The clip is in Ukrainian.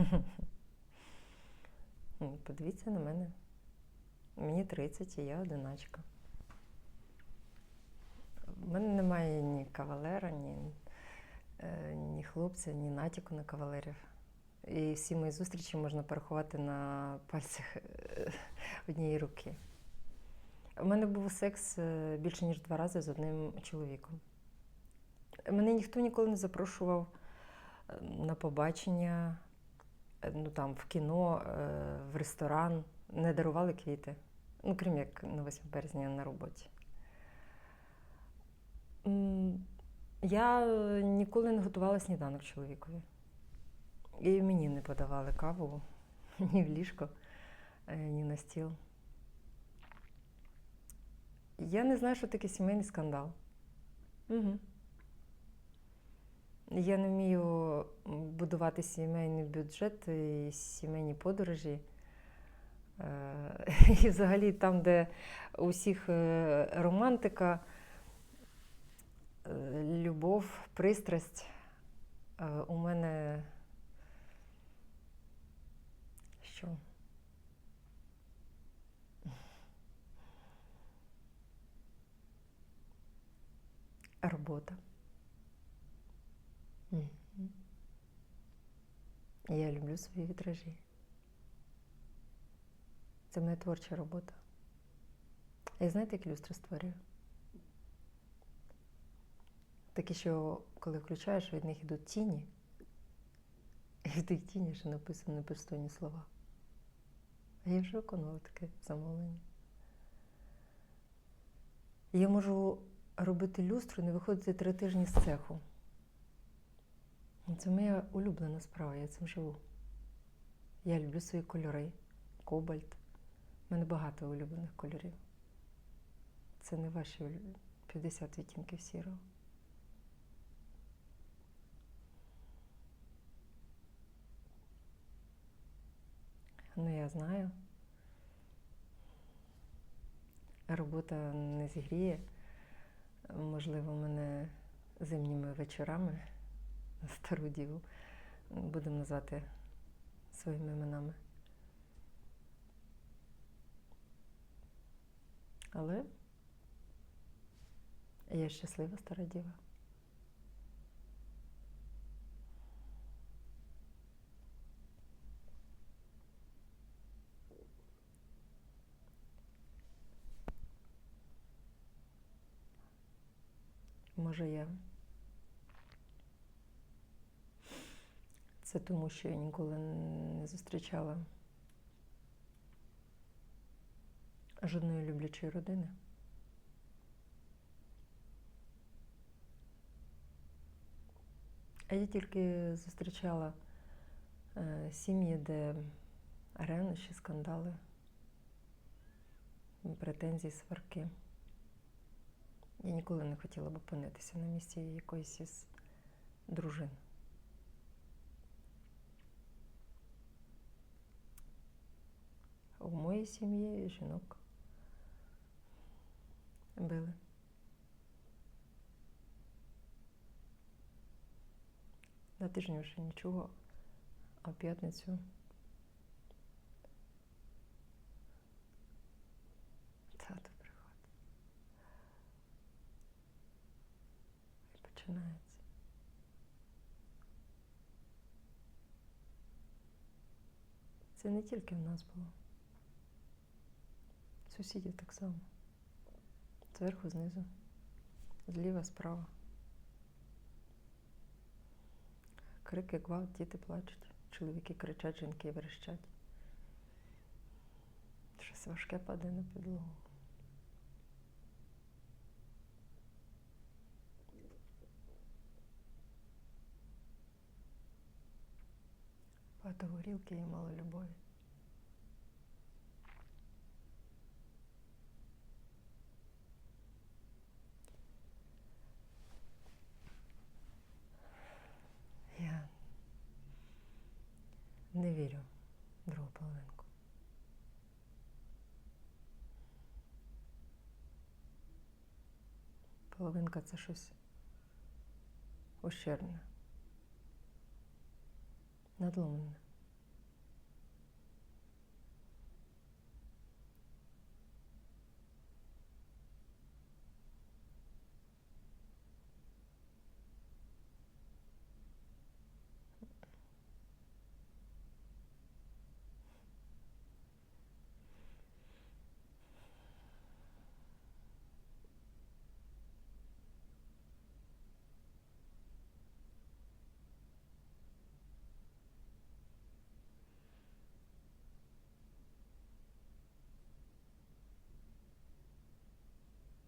Подивіться на мене. Мені 30 і я одиначка. У мене немає ні кавалера, ні, е, ні хлопця, ні натяку на кавалерів. І всі мої зустрічі можна порахувати на пальцях е, однієї руки. У мене був секс е, більше ніж два рази з одним чоловіком. Мене ніхто ніколи не запрошував е, на побачення, ну там в кіно, е, в ресторан, не дарували квіти. Ну, крім як на 8 березня на роботі. Я ніколи не готувала сніданок чоловікові. І мені не подавали каву ні в ліжко, е, ні на стіл. Я не знаю, що таке сімейний скандал. Угу. Я не вмію будувати сімейний бюджет і сімейні подорожі. Е, І взагалі там, де у всіх е, романтика, е, любов, пристрасть, у мене що? Робота. Мгм. Я люблю свої вітражі. Це моя творча робота. Я знаєте, як люстри створюю? Такі, що коли включаєш, від них йдуть тіні, і в тих тіні ще написано непристойні слова. А я вже виконувала таке замовлення. Я можу робити люстру, не виходити три тижні з цеху. Це моя улюблена справа, я цим живу. Я люблю свої кольори, кобальт. У мене багато улюблених кольорів. Це не ваші улю- 50 відтінків сірого. Ну, я знаю. Робота не зігріє. Можливо, мене зимніми вечорами стару діву будемо назвати своїми іменами. Але я щаслива стара діва. Може, я. Це тому, що я ніколи не зустрічала жодної люблячої родини. А я тільки зустрічала е, сім'ї, де ревнощі, скандали, претензії, сварки. Я ніколи не хотіла б опинитися на місці якоїсь із дружин. У сім'ї жінок били. На тижні вже нічого, а в п'ятницю тато приходить. І починається. Це не тільки в нас було. Сусідів так само. Зверху, знизу, зліва, справа. Крики, гвалт, діти плачуть, чоловіки кричать, жінки верещать. Щось важке падає на підлогу. Багато горілки і мало любові. Я не вірю в другу половинку. Половинка це щось ущербне, надломлене.